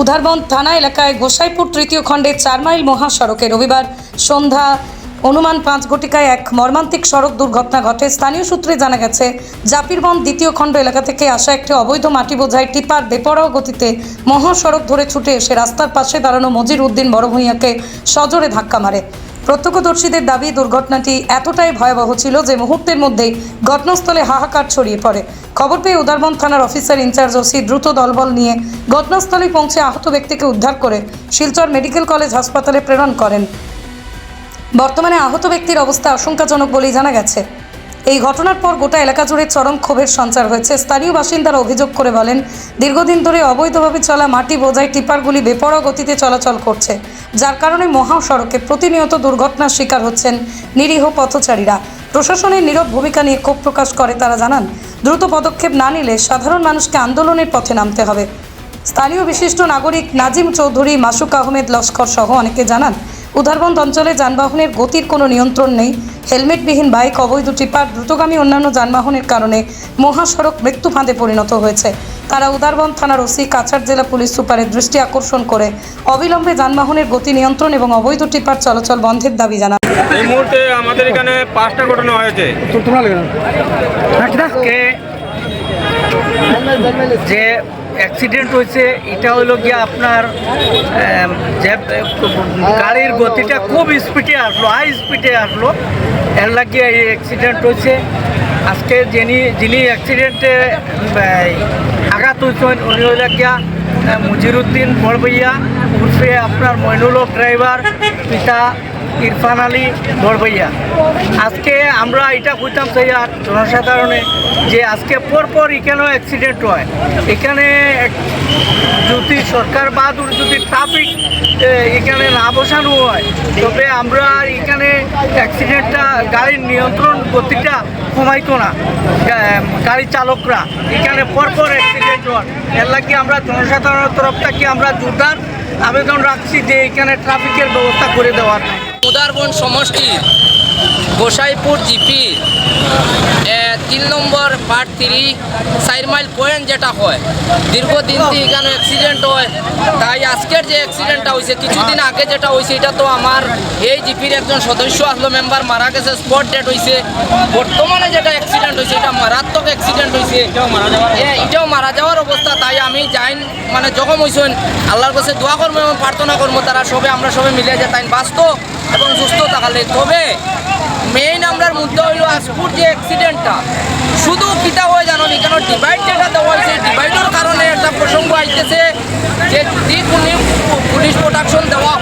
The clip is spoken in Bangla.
উধারবন্দ থানা এলাকায় গোসাইপুর তৃতীয় খণ্ডের চার মাইল মহাসড়কে রবিবার সন্ধ্যা অনুমান পাঁচ ঘটিকায় এক মর্মান্তিক সড়ক দুর্ঘটনা ঘটে। স্থানীয় সূত্রে জানা গেছে, জাপিরবন দ্বিতীয় খণ্ড এলাকা থেকে আসা একটি অবৈধ মাটি বোঝায় টিপার বেপরাও গতিতে মহাসড়ক ধরে ছুটে এসে রাস্তার পাশে দাঁড়ানো মজির উদ্দিন বড় ভূঁইয়াকে সজোরে ধাক্কা মারে। প্রত্যক্ষদর্শীদের দাবি, দুর্ঘটনাটি এতটাই ভয়াবহ ছিল যে মুহূর্তের মধ্যেই ঘটনাস্থলে হাহাকার ছড়িয়ে পড়ে। খবর পেয়ে উদারবন থানার অফিসার ইনচার্জ ওসি দ্রুত দলবল নিয়ে ঘটনাস্থলে পৌঁছে আহত ব্যক্তিকে উদ্ধার করে শিলচর মেডিকেল কলেজ হাসপাতালে প্রেরণ করেন। বর্তমানে আহত ব্যক্তির অবস্থা আশঙ্কাজনক বলেই জানা গেছে। এই ঘটনার পর গোটা এলাকা জুড়ে চরম ক্ষোভের সঞ্চার হয়েছে। স্থানীয় বাসিন্দারা অভিযোগ করে বলেন, দীর্ঘদিন ধরে অবৈধভাবে চলা মাটি বোঝাই টিপারগুলি বেপরোয়া গতিতে চলাচল করছে, যার কারণে মহাসড়কে প্রতিনিয়ত দুর্ঘটনার শিকার হচ্ছেন নিরীহ পথচারীরা। প্রশাসনের নীরব ভূমিকা নিয়ে ক্ষোভ প্রকাশ করে তারা জানান, দ্রুত পদক্ষেপ না নিলে সাধারণ মানুষকে আন্দোলনের পথে নামতে হবে। স্থানীয় বিশিষ্ট নাগরিক নাজিম চৌধুরী, মাসুক আহমেদ, লস্কর সহ অনেকে জানান উধারবন্দ অঞ্চলে যানবাহনের গতির কোনো নিয়ন্ত্রণ নেই হেলমেটবিহীন বাইক অবৈধ টিপার দ্রুতগামী অন্যান্য যানবাহনের কারণে মহাসড়ক মৃত্যু ফাঁদে পরিণত হয়েছে তারা উদারবন্দ থানার ওসি কাছাড় জেলা পুলিশ সুপারের দৃষ্টি আকর্ষণ করে অবিলম্বে যানবাহনের গতি নিয়ন্ত্রণ এবং অবৈধ টিপার চলাচল বন্ধের দাবি জানান এই মুহূর্তে আমাদের এখানে পাঁচটা ঘটনা হয়েছে যে অ্যাক্সিডেন্ট হয়েছে, এটা হলো গিয়ে আপনার যে, গাড়ির গতিটা খুব স্পিডে আসলো হাই স্পিডে আসলো। এর লাগিয়ে এই অ্যাক্সিডেন্ট হয়েছে। আজকে যিনি যিনি অ্যাক্সিডেন্টে আঘাত হয়েছেন, উনি হইল গিয়া মুজিরুদ্দিন বড়বইয়া উর্ফে আপনার মইনুল হক ড্রাইভার পিতা ইরফান আলী বড়বইয়া আজকে আমরা এটা বুঝতাম সেই জনসাধারণে যে আজকে পরপর এখানেও অ্যাক্সিডেন্ট হয়। এখানে যদি সরকার বাহাদুর যদি ট্রাফিক এখানে না বসানো হয়, তবে আমরা এখানে অ্যাক্সিডেন্টটা গাড়ির নিয়ন্ত্রণ গতিটা কমাইতো না গাড়ি চালকরা। এখানে পরপর অ্যাক্সিডেন্ট হয়। এর লাগে আমরা জনসাধারণের তরফ থেকে আমরা জোরদার আবেদন রাখছি যে এখানে ট্রাফিকের ব্যবস্থা করে দেওয়ার। উদারবন সমষ্টি গোসাইপুর জিপি তিন নম্বর পার্ট থ্রি চার মাইল পয়েন্ট যেটা হয়। দীর্ঘদিন থেকে এখানে অ্যাক্সিডেন্ট হয়। তাই আজকের যে অ্যাক্সিডেন্টটা হয়েছে কিছুদিন আগে যেটা হয়েছে এটা তো আমার এই জিপির একজন সদস্য আসলো মেম্বার মারা গেছে স্পট ডেট হয়েছে বর্তমানে যেটা অ্যাক্সিডেন্ট হয়েছে এটা মারাত্মক অ্যাক্সিডেন্ট হয়েছে হ্যাঁ এটাও মারা যাওয়ার অবস্থা। তাই আমি যাই মানে যখন হয়েছেন আল্লাহর কাছে দোয়া করব এবং প্রার্থনা করব তারা সবে আমরা সবে মিলে যে তাই বাঁচত। এবং সুস্থ থাকালে। তবে মেইন আমরার মুদ্দা হইল আজপুর যে অ্যাক্সিডেন্টটা শুধু পিতা হয় জানো নি কেন ডিভাইড যেটা দেওয়া হয়েছে ডিভাইডের কারণে একটা প্রসঙ্গ আইতেছে যে পুলিশ প্রোটেকশন দেওয়া